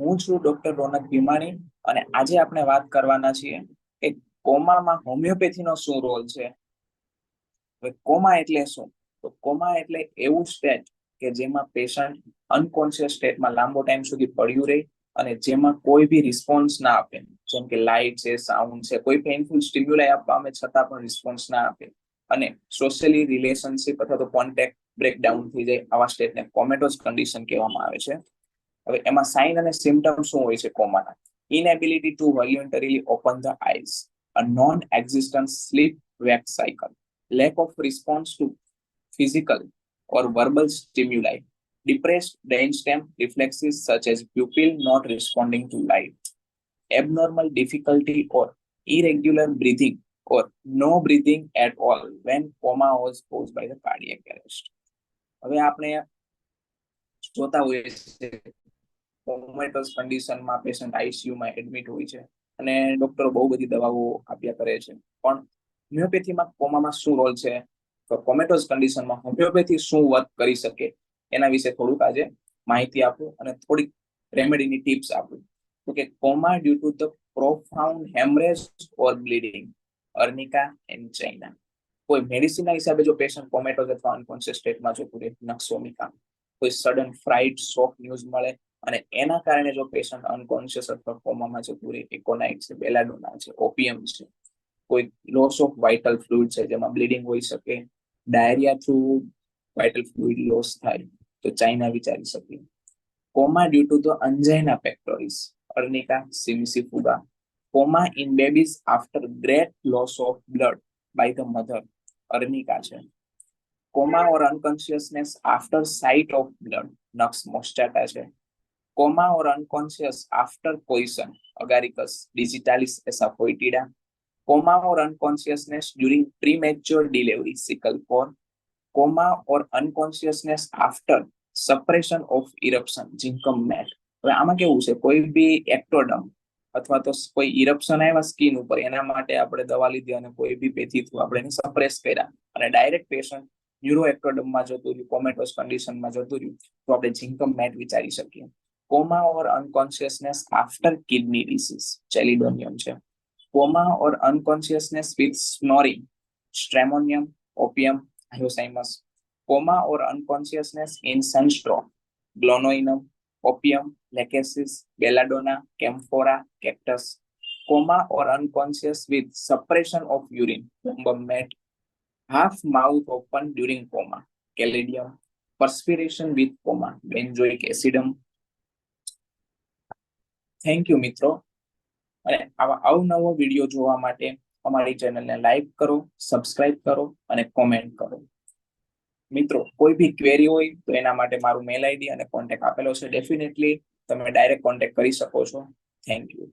હું છું ડોક્ટર રોનક ભીમાણી અને આજે આપણે વાત કરવાના છીએ કે કોમામાં હોમિયોપેથીનો શું રોલ છે? હવે કોમા એટલે શું? તો કોમા એટલે એવું સ્ટેટ કે જેમાં પેશન્ટ અનકોન્શિયસ સ્ટેટમાં લાંબો ટાઈમ સુધી પડ્યું રહે અને જેમાં કોઈ બી રિસ્પોન્સ ના આપે. જેમ કે લાઇટ છે સાઉન્ડ છે, કોઈ પેઇનફુલ સ્ટિમ્યુલાઈ આપવા આવે છતાં પણ રિસ્પોન્સ ના આપે. અને સોશિયલી રિલેશનશિપ અથવા તો કોન્ટેક્ટ બ્રેકડાઉન થઈ જાય આવા સ્ટેટને કોમેટોસ કન્ડિશન કહેવામાં આવે છે. હવે એમાં સાઇન અને સિમ્ટમ શું હોય છે કોમાના inability to voluntarily open the eyes a non existent sleep wake cycle lack of response to physical or verbal stimuli, depressed brainstem reflexes such as pupil not responding to light, abnormal difficulty or irregular breathing or no breathing at all when coma was caused by the cardiac arrest. હવે આપણે જોતા હોઈએ કોમેટસ કન્ડિશનમાં patient આઈસીયુમાં admit હોય છે અને ડોક્ટરો બહુ બધી દવાઓ આપ્યા કરે છે. પણ હોમિયોપેથીમાં કોમામાં શું રોલ છે? તો કોમેટોસ કન્ડિશનમાં હોમિયોપેથી શું વર્ક કરી શકે? એના વિશે થોડુંક આજે માહિતી આપું અને થોડીક રેમેડીની ટિપ્સ આપું. તો કે coma due to the profound haemorrhage or bleeding arnica and china કોઈ મેડિસિનના હિસાબે જો પેશન્ટ કોમેટોસ અથવા અનકોન્શિયસ સ્ટેટમાં જતું રહે નક્સોમિકા કોઈ સડન ફ્રાઇટ શોક ન્યૂઝ મળે અને એના કારણે જો પેશન્ટ અનકોન્શિયસ અથવા કોમામાં જતું રહે એકોનાઇટ છે, બેલાડોના છે ઓપીએમ છે, કોઈ લોસ ઓફ વાઇટલ ફ્લુઇડ છે, જેમાં બ્લીડિંગ હોઈ શકે diarrhoea through vital fluid loss થાય, તો ચાઇના વિચારી શકીએ. Coma due to the angina pectoris arnica cimicifuga coma in babies after great loss of blood by the mother arnica છે. Coma or unconsciousness after sight of blood nux moschata છે. coma or unconscious after poison, agaricus digitalis asafoetida, coma or unconsciousness during premature delivery, sickle core, coma or unconsciousness after suppression of eruption zincum met હવે આમાં કેવું છે? કોઈ બી એક્ટોડમ અથવા તો કોઈ ઇરપ્શન આવ્યા સ્કીન ઉપર એના માટે આપણે દવા લીધી અને કોઈ બી પેથી થ્રુ આપણે એને સપ્રેસ કર્યા. અને ડાયરેક્ટ પેશન્ટ ન્યુરો એક્ટોડમમાં જતું રહ્યું કોમેટોસ કન્ડિશનમાં જતું રહ્યું તો આપણે જિન્કમ મેટ વિચારી શકીએ. Coma or unconsciousness after kidney disease chelidonium છે coma or unconsciousness with snoring, stramonium, opium, hyoscyamus, coma or unconsciousness in sunstroke, glonoinum, opium, lachesis, belladonna, camphora, cactus, coma or unconscious with suppression of urine, met, half mouth open during coma, caladium, perspiration with coma, benzoic acidum. Thank you મિત્રો. અને આવા અવનવો video જોવા માટે અમારી ચેનલને like કરો, subscribe કરો અને કોમેન્ટ કરો. મિત્રો, કોઈ બી ક્વેરી હોય તો એના માટે મારું મેલ આઈડી અને કોન્ટેક્ટ આપેલો છે. ડેફિનેટલી તમે ડાયરેક્ટ કોન્ટેક્ટ કરી શકો છો. Thank you